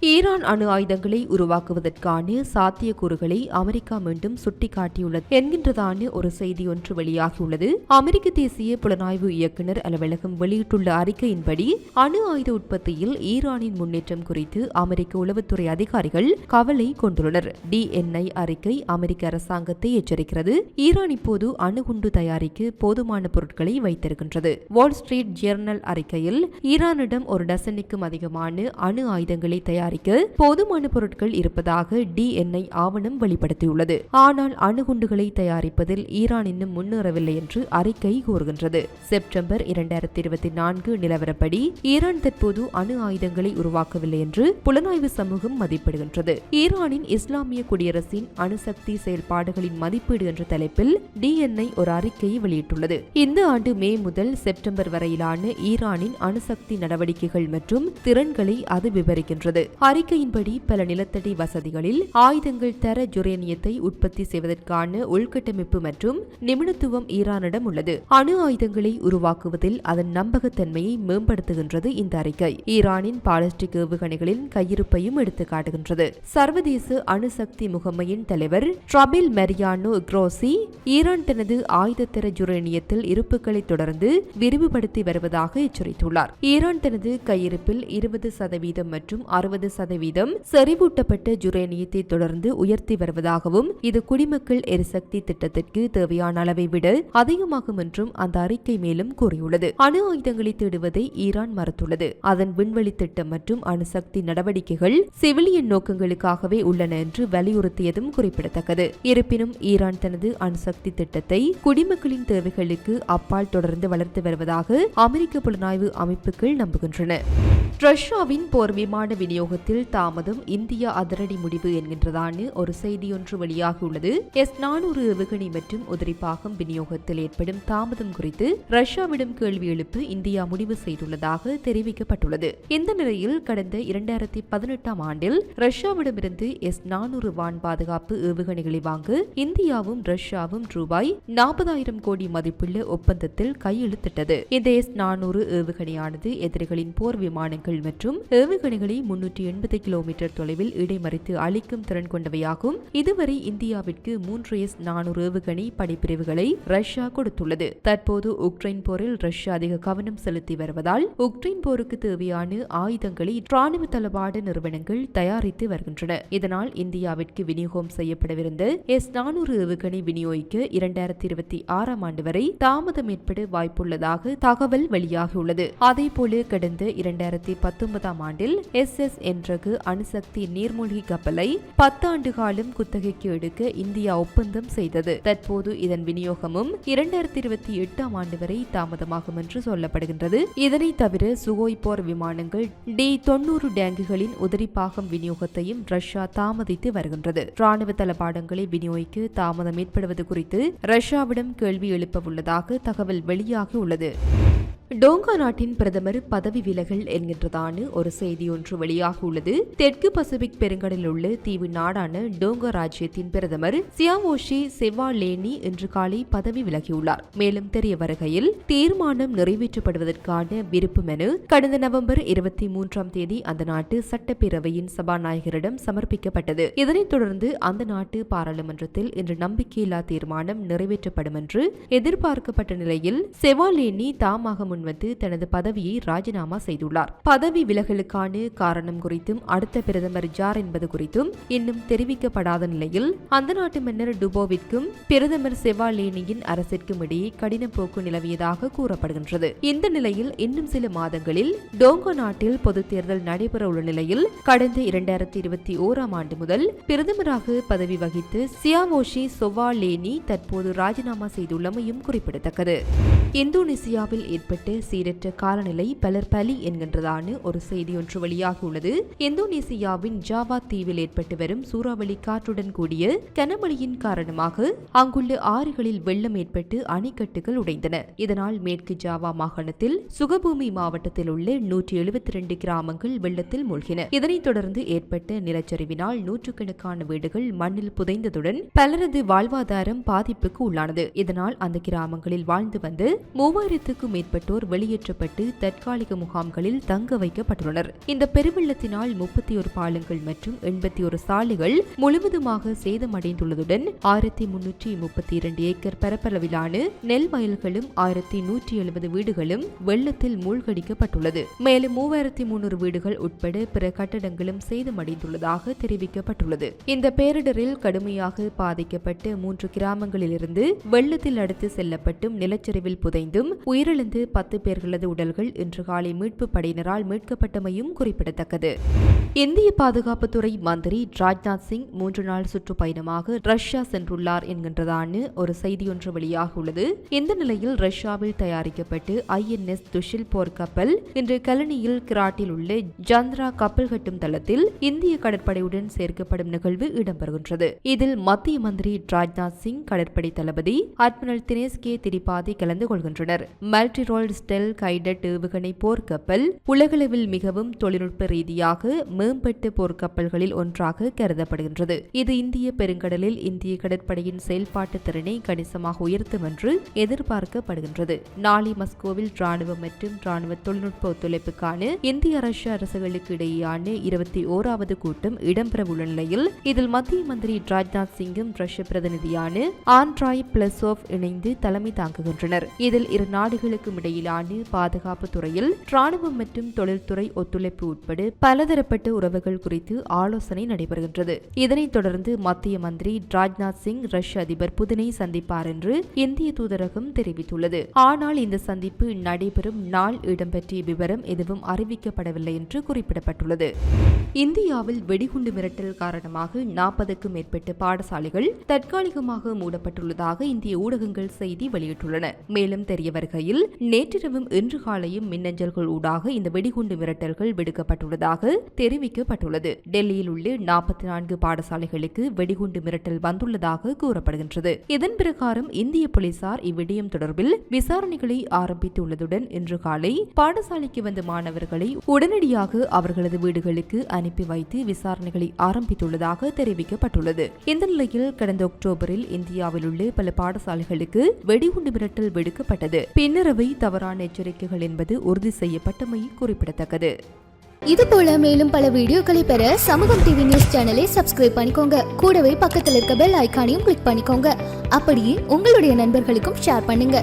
Iran அணு ஆயுதங்களை உருவாக்குவதற்கான சாத்தியக்கூறுகளை அமெரிக்கா மீண்டும் சுட்டிக்காட்டியுள்ளது. என்கின்றதான ஒரு செய்தி ஒன்று வெளியாகியுள்ளது. அமெரிக்க தேசிய புலனாய்வு இயக்குநர் அலுவலகம் வெளியிட்டுள்ள அறிக்கையின்படி அணு ஆயுத உற்பத்தியில் ஈரானின் முன்னேற்றம் குறித்து அமெரிக்க உளவுத்துறை அதிகாரிகள் கவலை கொண்டுள்ளனர். டிஎன்ஐ அறிக்கை அமெரிக்க அரசாங்கத்தை எச்சரிக்கிறது. ஈரான் இப்போது அணுகுண்டு தயாரிக்க போதுமான பொருட்களை வைத்திருக்கின்றது. வால் ஸ்ட்ரீட் ஜேர்னல் அறிக்கையில் ஈரானிடம் ஒரு டசனுக்கும் அதிகமான அணு ஆயுதங்களை தயார் தயாரிக்க போதுமான பொருட்கள் இருப்பதாக டிஎன்ஐ ஆவணம் வெளிப்படுத்தியுள்ளது. ஆனால் அணுகுண்டுகளை தயாரிப்பதில் ஈரான் இன்னும் முன்னேறவில்லை என்று அறிக்கை கூறுகின்றது. செப்டம்பர் இரண்டாயிரத்தி இருபத்தி நான்கு நிலவரப்படி ஈரான் தற்போது அணு ஆயுதங்களை உருவாக்கவில்லை என்று புலனாய்வு சமூகம் மதிப்பிடுகின்றது. ஈரானின் இஸ்லாமிய குடியரசின் அணுசக்தி செயல்பாடுகளின் மதிப்பீடு என்ற தலைப்பில் டிஎன்ஐ ஒரு அறிக்கையை வெளியிட்டுள்ளது. இந்த ஆண்டு மே முதல் செப்டம்பர் வரையிலான ஈரானின் அணுசக்தி நடவடிக்கைகள் மற்றும் திறன்களை அது விவரிக்கின்றது. அறிக்கையின்படி பல நிலத்தடி வசதிகளில் ஆயுதங்கள் தர ஜுரேனியத்தை உற்பத்தி செய்வதற்கான உள்கட்டமைப்பு மற்றும் நிபுணத்துவம் ஈரானிடம் உள்ளது. அணு ஆயுதங்களை உருவாக்குவதில் அதன் நம்பகத்தன்மையை மேம்படுத்துகின்றது இந்த அறிக்கை. ஈரானின் பாலிஸ்டிக் ஏவுகணைகளின் கையிருப்பையும் எடுத்து காட்டுகின்றது. சர்வதேச அணுசக்தி முகமையின் தலைவர் ட்ரபில் மெரியானோ க்ரோசி ஈரான் தனது ஆயுதத்தர ஜுரேனியத்தில் இருப்புகளை தொடர்ந்து விரிவுபடுத்தி வருவதாக எச்சரித்துள்ளார். ஈரான் தனது கையிருப்பில் இருபது சதவீதம் மற்றும் அறுபது சதவீதம் செறிவூட்டப்பட்ட ஜுரேனியத்தை தொடர்ந்து உயர்த்தி வருவதாகவும் இது குடிமக்கள் எரிசக்தி திட்டத்திற்கு தேவையான அளவை விட அதிகமாகும் என்றும் அந்த அறிக்கை மேலும் கூறியுள்ளது. அணு ஆயுதங்களை தேடுவதை ஈரான் மறுத்துள்ளது. அதன் விண்வெளி திட்டம் மற்றும் அணுசக்தி நடவடிக்கைகள் சிவிலியன் நோக்கங்களுக்காகவே உள்ளன என்று வலியுறுத்தியதும் குறிப்பிடத்தக்கது. இருப்பினும் ஈரான் தனது அணுசக்தி திட்டத்தை குடிமக்களின் தேவைகளுக்கு அப்பால் தொடர்ந்து வளர்த்து வருவதாக அமெரிக்க புலனாய்வு அமைப்புகள் நம்புகின்றன. ரஷ்யாவின் போர் விமான விநியோகத்தில் தாமதம் இந்தியா அதிரடி முடிவு என்கின்றதான ஒரு செய்தியொன்று வெளியாகியுள்ளது. எஸ் நானூறு ஏவுகணை மற்றும் உதிரிப்பாகம் விநியோகத்தில் ஏற்படும் தாமதம் குறித்து ரஷ்யாவிடம் கேள்வி எழுப்ப இந்தியா முடிவு செய்துள்ளதாக தெரிவிக்கப்பட்டுள்ளது. இந்த நிலையில் கடந்த இரண்டாயிரத்தி பதினெட்டாம் ஆண்டில் ரஷ்யாவிடமிருந்து எஸ் நானூறு வான் பாதுகாப்பு ஏவுகணைகளை வாங்க இந்தியாவும் ரஷ்யாவும் ரூபாய் நாற்பதாயிரம் கோடி மதிப்புள்ள ஒப்பந்தத்தில் கையெழுத்திட்டது. இந்த எஸ் நானூறு ஏவுகணையானது எதிரிகளின் போர் விமானங்கள் மற்றும் ஏவுகணைகளை முன்னூற்றி எண்பது கிலோமீட்டர் தொலைவில் இடைமறித்து அழிக்கும் திறன் கொண்டவையாகும். இதுவரை இந்தியாவிற்கு மூன்று எஸ் நானூறு ஏவுகணை படைப்பிரிவுகளை ரஷ்யா கொடுத்துள்ளது. தற்போது உக்ரைன் போரில் ரஷ்யா அதிக கவனம் செலுத்தி வருவதால் உக்ரைன் போருக்கு தேவையான ஆயுதங்களை ராணுவ தளவாட நிறுவனங்கள் தயாரித்து வருகின்றன. இதனால் இந்தியாவிற்கு விநியோகம் செய்யப்படவிருந்த எஸ் நானூறு ஏவுகணை விநியோகிக்க இரண்டாயிரத்தி இருபத்தி ஆறாம் ஆண்டு வரை தாமதம் ஏற்பட வாய்ப்புள்ளதாக தகவல் வெளியாகியுள்ளது. அதேபோல கடந்த இரண்டாயிரத்தி பத்தொன்பதாம் ஆண்டில் எஸ் எஸ் என்றகு அணுசக்தி நீர்மூழ்கி கப்பலை பத்தாண்டு காலம் குத்தகைக்கு எடுக்க இந்தியா ஒப்பந்தம் செய்தது. தற்போது இதன் விநியோகமும் இரண்டாயிரத்தி இருபத்தி எட்டாம் ஆண்டு வரை தாமதமாகும் என்று சொல்லப்படுகின்றது. இதனை தவிர சுகோய் போர் விமானங்கள் டி தொன்னூறு டேங்குகளின் உதிரிப்பாகம் விநியோகத்தையும் ரஷ்யா தாமதித்து வருகின்றது. ராணுவ தளபாடங்களை விநியோகிக்க தாமதம் ஏற்படுவது குறித்து ரஷ்யாவிடம் கேள்வி எழுப்ப உள்ளதாக தகவல் வெளியாகியுள்ளது டோங்கா நாட்டின் பிரதமர் பதவி விலகல் என்கின்றதான ஒரு செய்தி ஒன்று வெளியாகியுள்ளது. தெற்கு பசிபிக் பெருங்கடலில் உள்ள தீவு நாடான டோங்கா ராஜ்யத்தின் பிரதமர் சியாமோஷி செவாலேனி இன்று காலை பதவி விலகியுள்ளார். மேலும் தெரிய வருகையில் தீர்மானம் நிறைவேற்றப்படுவதற்கான விருப்பு மனு கடந்த நவம்பர் இருபத்தி மூன்றாம் தேதி அந்த நாட்டு சட்டப்பேரவையின் சபாநாயகரிடம் சமர்ப்பிக்கப்பட்டது. இதனைத் தொடர்ந்து அந்த நாட்டு பாராளுமன்றத்தில் இன்று நம்பிக்கையில்லா தீர்மானம் நிறைவேற்றப்படும் என்று எதிர்பார்க்கப்பட்ட நிலையில் செவாலேனி தாமாக முன் முன்வந்து தனது பதவியை ராஜினாமா செய்துள்ளார். பதவி விலகலுக்கான காரணம் குறித்தும் அடுத்த பிரதமர் ஜார் என்பது குறித்தும் இன்னும் தெரிவிக்கப்படாத நிலையில் அந்த நாட்டு மன்னர் டுபோவிற்கும் பிரதமர் செவாலேனியின் அரசிற்கும் இடையே கடின போக்கு நிலவியதாக கூறப்படுகின்றது. இந்த நிலையில் இன்னும் சில மாதங்களில் டோங்கோ நாட்டில் பொது தேர்தல் நடைபெற உள்ள நிலையில் கடந்த இரண்டாயிரத்தி இருபத்தி ஓராம் ஆண்டு முதல் பிரதமராக பதவி வகித்து சியாவோஷி சொவாலேனி தற்போது ராஜினாமா செய்துள்ளமையும் குறிப்பிடத்தக்கது. இந்தோனேசியாவில் ஏற்பட்ட சீரற்ற காலநிலை பலர் பலி என்கின்றதான ஒரு செய்தி ஒன்று வெளியாகியுள்ளது. இந்தோனேசியாவின் ஜாவா தீவில் ஏற்பட்டு வரும் சூறாவளி காற்றுடன் கூடிய கனமழையின் காரணமாக அங்குள்ள ஆறுகளில் வெள்ளம் ஏற்பட்டு அணைக்கட்டுகள் உடைந்தன. இதனால் மேற்கு ஜாவா மாகாணத்தில் சுகபூமி மாவட்டத்தில் உள்ள நூற்றி எழுபத்தி ரெண்டு கிராமங்கள் வெள்ளத்தில் மூழ்கின. இதனைத் தொடர்ந்து ஏற்பட்ட நிலச்சரிவினால் நூற்றுக்கணக்கான வீடுகள் மண்ணில் புதைந்ததுடன் பலரது வாழ்வாதாரம் பாதிப்புக்கு உள்ளானது. இதனால் அந்த கிராமங்களில் வாழ்ந்து வந்து மூவாயிரத்துக்கும் மேற்பட்டோர் உள்ளிட்டோர் வெளியேற்றப்பட்டு தற்காலிக முகாம்களில் தங்க வைக்கப்பட்டுள்ளனர். இந்த பெருவெள்ளத்தினால் முப்பத்தி ஒரு பாலங்கள் மற்றும் எண்பத்தி ஒரு சாலைகள் முழுவதுமாக சேதமடைந்துள்ளதுடன் ஆயிரத்தி முன்னூற்றி முப்பத்தி இரண்டு ஏக்கர் பரப்பளவிலான நெல் வயல்களும் ஆயிரத்தி நூற்றி எழுபது வீடுகளும் வெள்ளத்தில் மூழ்கடிக்கப்பட்டுள்ளது. மேலும் மூவாயிரத்தி முன்னூறு வீடுகள் உட்பட பிற கட்டடங்களும் சேதமடைந்துள்ளதாக தெரிவிக்கப்பட்டுள்ளது. இந்த பேரிடரில் கடுமையாக பாதிக்கப்பட்ட மூன்று கிராமங்களிலிருந்து வெள்ளத்தில் அடுத்து செல்லப்பட்டும் நிலச்சரிவில் புதைந்தும் உயிரிழந்து பத்து பேர்களது உடல்கள் இன்று காலை மீட்பு படையினரால் மீட்கப்பட்டமையும் குறிப்பிடத்தக்கது. இந்திய பாதுகாப்புத்துறை மந்திரி ராஜ்நாத் சிங் மூன்று நாள் சுற்றுப்பயணமாக ரஷ்யா சென்றுள்ளார் என்கின்றதான ஒரு செய்தியொன்று வெளியாகியுள்ளது. இந்த நிலையில் ரஷ்யாவில் தயாரிக்கப்பட்டு ஐஎன்எஸ் துஷில் போர் கப்பல் இன்று கலனியில் கிராட்டில் உள்ள ஜந்திரா கப்பல் கட்டும் தளத்தில் இந்திய கடற்படையுடன் சேர்க்கப்படும் நிகழ்வு இடம்பெறுகின்றது. இதில் மத்திய மந்திரி ராஜ்நாத் சிங் கடற்படை தளபதி அட்மிரல் தினேஸ் கே திரிபாதி கலந்து கொள்கின்றனர். மல்டிரோல் ஸ்டெல் கைடட் ஏவுகணை போர்க்கப்பல் உலகளவில் மிகவும் தொழில்நுட்ப ரீதியாக மேம்பட்ட போர்க்கப்பல்களில் ஒன்றாக கருதப்படுகின்றது. இது இந்திய பெருங்கடலில் இந்திய கடற்படையின் செயல்பாட்டு திறனை கணிசமாக உயர்த்தும் என்று எதிர்பார்க்கப்படுகின்றது. நாளை மஸ்கோவில் ராணுவ மற்றும் ராணுவ தொழில்நுட்ப ஒத்துழைப்புக்கான இந்திய ரஷ்ய அரசுகளுக்கு இடையேயான இருபத்தி ஓராவது கூட்டம் இடம்பெறவுள்ள நிலையில் இதில் மத்திய மந்திரி ராஜ்நாத் சிங்கும் ரஷ்ய பிரதிநிதியான ஆண்ட்ராய் பிளஸோவ் இணைந்து தலைமை தாங்குகின்றனர். இதில் இரு நாடுகளுக்கும் இடையில் இடையிலான பாதுகாப்பு துறையில் ராணுவம் மற்றும் தொழில்துறை ஒத்துழைப்பு உட்பட பலதரப்பட்ட உறவுகள் குறித்து ஆலோசனை நடைபெறுகின்றது. இதனைத் தொடர்ந்து மத்திய மந்திரி ராஜ்நாத் சிங் ரஷ்ய அதிபர் புதினை சந்திப்பார் என்று இந்திய தூதரகம் தெரிவித்துள்ளது. ஆனால் இந்த சந்திப்பு நடைபெறும் நாள் இடம்பெற்ற விவரம் எதுவும் அறிவிக்கப்படவில்லை என்று குறிப்பிடப்பட்டுள்ளது. இந்தியாவில் வெடிகுண்டு மிரட்டல் காரணமாக நாற்பதுக்கும் மேற்பட்ட பாடசாலைகள் தற்காலிகமாக மூடப்பட்டுள்ளதாக இந்திய ஊடகங்கள் செய்தி வெளியிட்டுள்ளன. மேலும் தெரிய வருகையில் நேற்றிரவும் இன்று காலையும் மின்னஞ்சல்கள் ஊடாக இந்த வெடிகுண்டு மிரட்டல்கள் விடுக்கப்பட்டுள்ளதாக தெரிவிக்கப்பட்டுள்ளது. டெல்லியில் உள்ள நாற்பத்தி நான்கு பாடசாலைகளுக்கு வெடிகுண்டு மிரட்டல் வந்துள்ளதாக கூறப்படுகின்றது. இதன் பிரகாரம் இந்திய போலீசார் இவ்விடயம் தொடர்பில் விசாரணைகளை ஆரம்பித்துள்ளதுடன் இன்று காலை பாடசாலைக்கு வந்த மாணவர்களை உடனடியாக அவர்களது வீடுகளுக்கு அனுப்பி வைத்து விசாரணைகளை ஆரம்பித்துள்ளதாக தெரிவிக்கப்பட்டுள்ளது. இந்த நிலையில் கடந்த அக்டோபரில் இந்தியாவில் உள்ள பல பாடசாலைகளுக்கு வெடிகுண்டு மிரட்டல் விடுக்கப்பட்டது. பின்னரவை அவை தவறான எச்சரிக்கைகள் என்பது உறுதி செய்யப்பட்டமை குறிப்பிடத்தக்கது. இது போல மேலும் பல வீடியோக்களை பெற சமூகம் டிவி நியூஸ் சேனலை சப்ஸ்கிரைப் பண்ணிக்கோங்க. கூடவே பக்கத்தில் இருக்க பெல் ஐக்கானையும் கிளிக் பண்ணிக்கோங்க. அப்படியே உங்களுடைய நண்பர்களுக்கும் ஷேர் பண்ணுங்க.